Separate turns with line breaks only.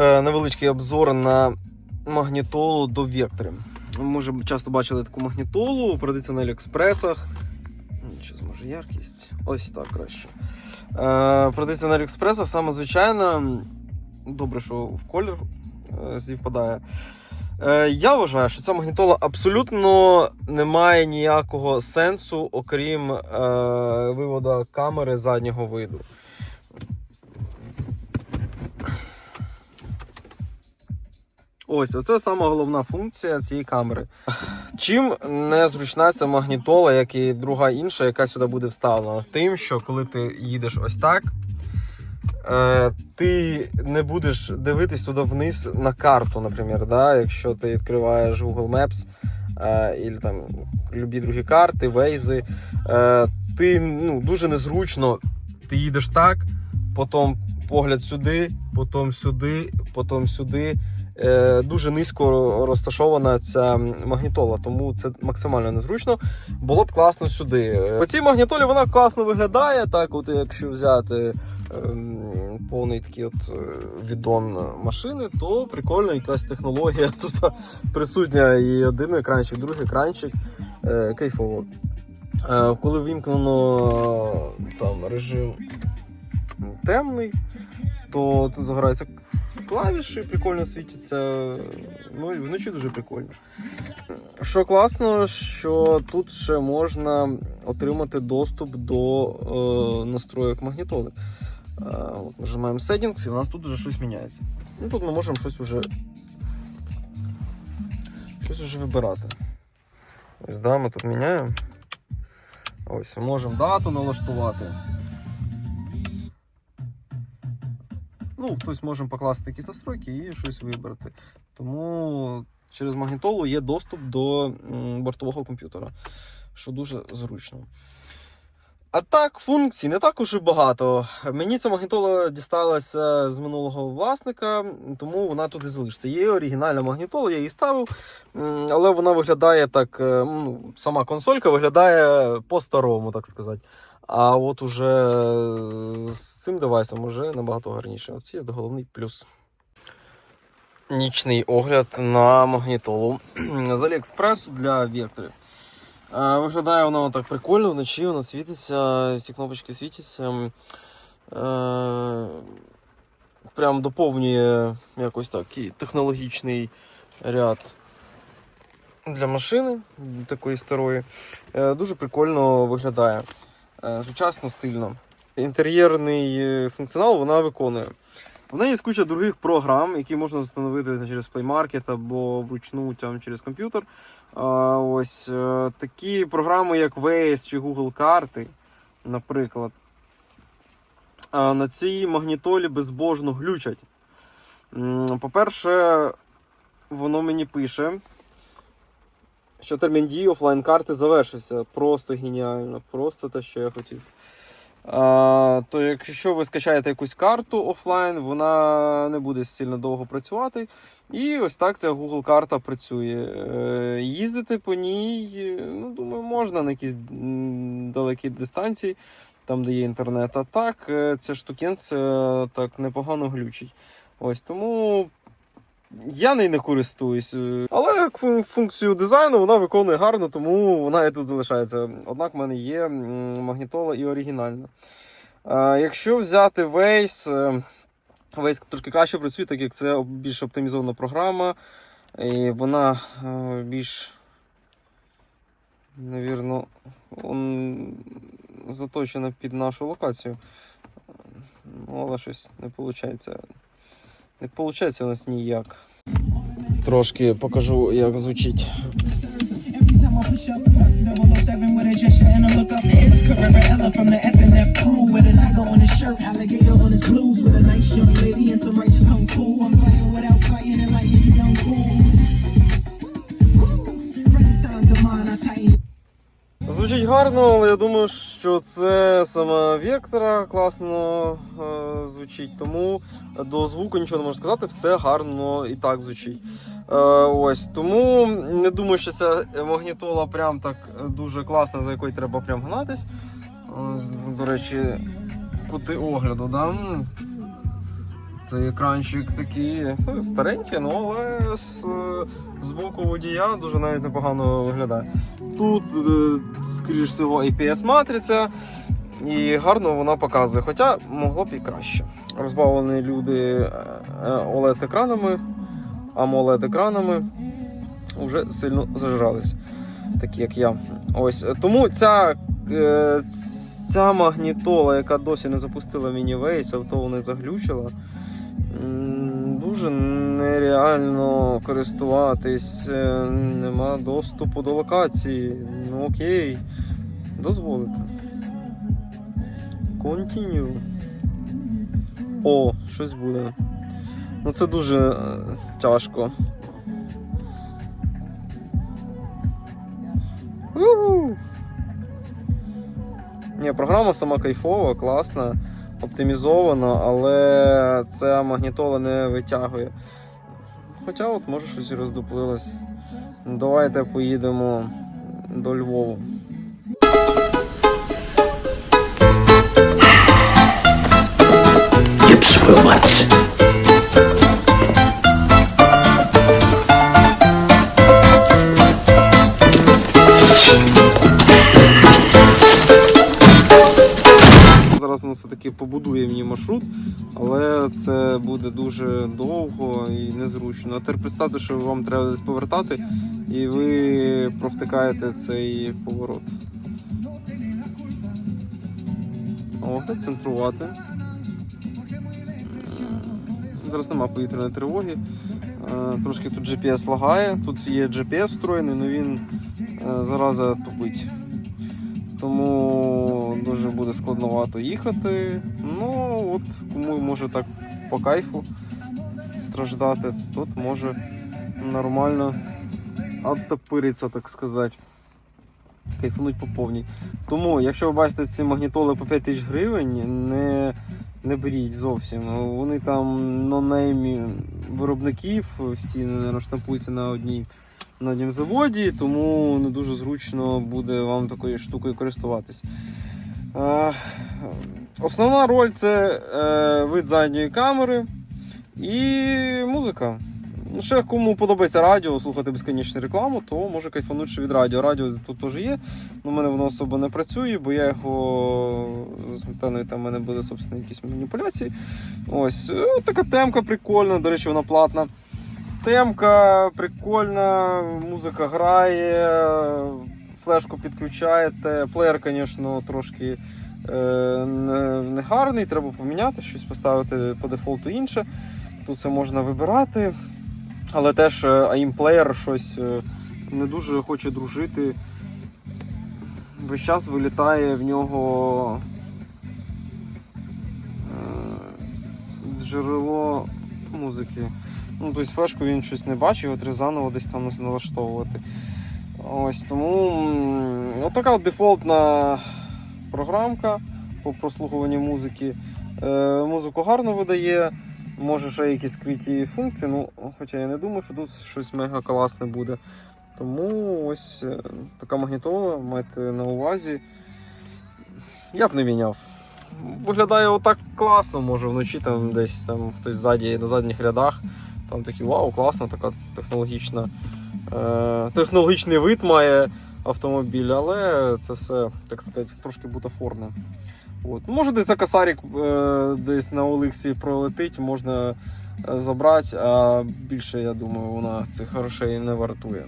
Е, невеличкий обзор на магнітолу до Вектори. Ми вже часто бачили таку магнітолу, продається на Аліекспресах. Зараз може яркість. Ось так краще. Е, продається на Аліекспресах, саме звичайно. Добре, що в колір е, зівпадає. Е, я вважаю, що ця магнітола абсолютно не має ніякого сенсу, окрім е, виводу камери заднього виду. Ось, оце сама головна функція цієї камери. Чим не зручна ця магнітола, як і друга інша, яка сюди буде вставлена? Тим, що коли ти їдеш ось так, е, ти не будеш дивитись туди вниз на карту, наприклад, да? якщо ти відкриваєш Google Maps е, і там любі другі карти, вейзи, е, ти ну, дуже незручно ти їдеш так, потім погляд сюди, потім сюди, потім сюди. Е, Дуже низько розташована ця магнітола, тому це максимально незручно. Було б класно сюди. По цій магнітолі вона класно виглядає. Так, от якщо взяти ем, повний такий от е, відон машини, то прикольно, якась технологія тут присутня. І один екранчик, другий екранчик. Е, кайфово. Коли вімкнено там режим темний, то тут загораються клавіші, прикольно світяться. Ну і вночі дуже прикольно. Що класно, що тут ще можна отримати доступ до е, настроєк магнітоли. Е, от нажимаємо Settings і у нас тут вже щось міняється. Ну, тут ми можемо щось уже, щось уже вибирати. Ось, да, ми тут міняємо. Ось, можемо дату налаштувати. Ну, хтось може покласти такі настройки і щось вибрати. Тому через магнітолу є доступ до бортового комп'ютера, що дуже зручно. А так, функцій не так уж і багато. Мені ця магнітола дісталася з минулого власника, тому вона тут і залишиться. Є оригінальна магнітола, я її ставив, але вона виглядає так. е, Ну, сама консолька виглядає по-старому, так сказати. А от уже з цим девайсом вже набагато гарніше. Оце є головний плюс. Нічний огляд на магнітолу з Аліекспресу для векторів. Е, Виглядає воно так прикольно, вночі воно світиться, всі кнопочки світяться. Е, Прям доповнює якось такий технологічний ряд для машини такої старої. Е, Дуже прикольно виглядає. Е, Сучасно, стильно. Інтер'єрний е, функціонал вона виконує. В неї є куча других програм, які можна встановити через Play Market або вручну там, через комп'ютер. Ось е, такі програми, як Waze чи Google карти, наприклад. На цій магнітолі безбожно глючать. По-перше, воно мені пише, що термін дії офлайн карти завершився. Просто геніально, просто те, що я хотів. А, то якщо ви скачаєте якусь карту офлайн, вона не буде сильно довго працювати. І ось так ця Google карта працює. Е, Їздити по ній, е, ну, думаю, можна на якісь далекі дистанції, там, де є інтернет. А так, е, ця штукенця так непогано глючить. Ось тому. Я нею не користуюсь, е, але функцію дизайну вона виконує гарно, тому вона і тут залишається. Однак в мене є магнітола і оригінальна. Е, Якщо взяти е, Waze трошки краще працює, так як це більш оптимізована програма, і вона е, більш, навірно, заточена під нашу локацію. Ну, але щось не виходить. Не виходить у нас ніяк. Трошки покажу, як звучить.
Every time I push up, 007 with a gesture and a look up. It's Carrera Ella from the FNF crew with a tiger on his shirt, alligator on his blues with a nice young lady and some righteous kung fu. I'm fighting without fighting and like any young fool. Frankenstein to mine, I tighten.
Звучить гарно, але я думаю, що це саме Вектора класно е, звучить, тому до звуку нічого не можу сказати, все гарно і так звучить. Е, ось Тому не думаю, що ця магнітола прям так дуже класна, за якою треба прям гнатись. Ось, До речі, кути огляду. Да? Цей екранчик такий ну, старенький, ну, але з, з боку водія дуже навіть непогано виглядає. Тут, е, скоріш всього, IPS-матриця, і гарно вона показує, хоча могло б і краще. Розбавлені люди е, е, OLED-екранами, AMOLED-екранами вже сильно зажрались, такі як я. Ось тому ця, ця магнітола, яка досі не запустила міні-вейс, авто не заглючила. Дуже нереально користуватись, е, нема доступу до локації. Ну окей, дозволите. Continue. О, щось буде. Ну це дуже е, тяжко. Ні, програма сама кайфова, класна, оптимізована, але ця магнітола не витягує. Хоча от може щось і роздуплилось. Ну, Давайте поїдемо до Львову.
Їб
все-таки побудує мені маршрут, але це буде дуже довго і незручно. А тепер представте, що вам треба десь повертати, і ви провтикаєте цей поворот. Огляд, центрувати. Зараз нема повітряної тривоги. Е, Трошки тут GPS лагає. Тут є GPS встроєний, але він е, зараза тупить. Тому дуже буде складновато їхати. Ну, от кому може так по кайфу страждати, тот може нормально оттопириться, так сказати. Кайфануть по повній. Тому, якщо ви бачите ці магнітоли по 5 тисяч гривень, не, не беріть зовсім. Вони там нонеймі виробників, всі не штампуються на одній на однім заводі, тому не дуже зручно буде вам такою штукою користуватись. Е, Основна роль це е, вид задньої камери і музика. Ще кому подобається радіо, слухати безконечну рекламу, то може кайфанути від радіо. Радіо тут теж є. але в мене воно особо не працює, бо я його з антеною там в мене були собственно, якісь маніпуляції. Ось е, така темка прикольна, до речі, вона платна. Темка прикольна, музика грає, флешку підключаєте. Плеєр, звісно, трошки е, не- треба поміняти, щось поставити по дефолту інше. Тут це можна вибирати. Але теж е, AIM плеєр щось е, не дуже хоче дружити. Весь час вилітає в нього джерело музики. Ну, тобто флешку він щось не бачив, його треба заново десь там налаштовувати. Ось тому отака от дефолтна програмка по прослухуванню музики. Е, музику гарно видає, може ще якісь скриті функції, ну, хоча я не думаю, що тут щось мега класне буде. Тому ось е, така магнітола, майте на увазі. Я б не міняв. Виглядає отак класно, може вночі там десь там хтось ззаді на задніх рядах. Там такі вау, класна, така технологічна. Е, технологічний вид має автомобіль, але це все, так сказати, трошки бутафорне. От. Може десь за косарик е, десь на Олексі пролетить, можна е, забрати, а більше, я думаю, вона цих грошей не вартує.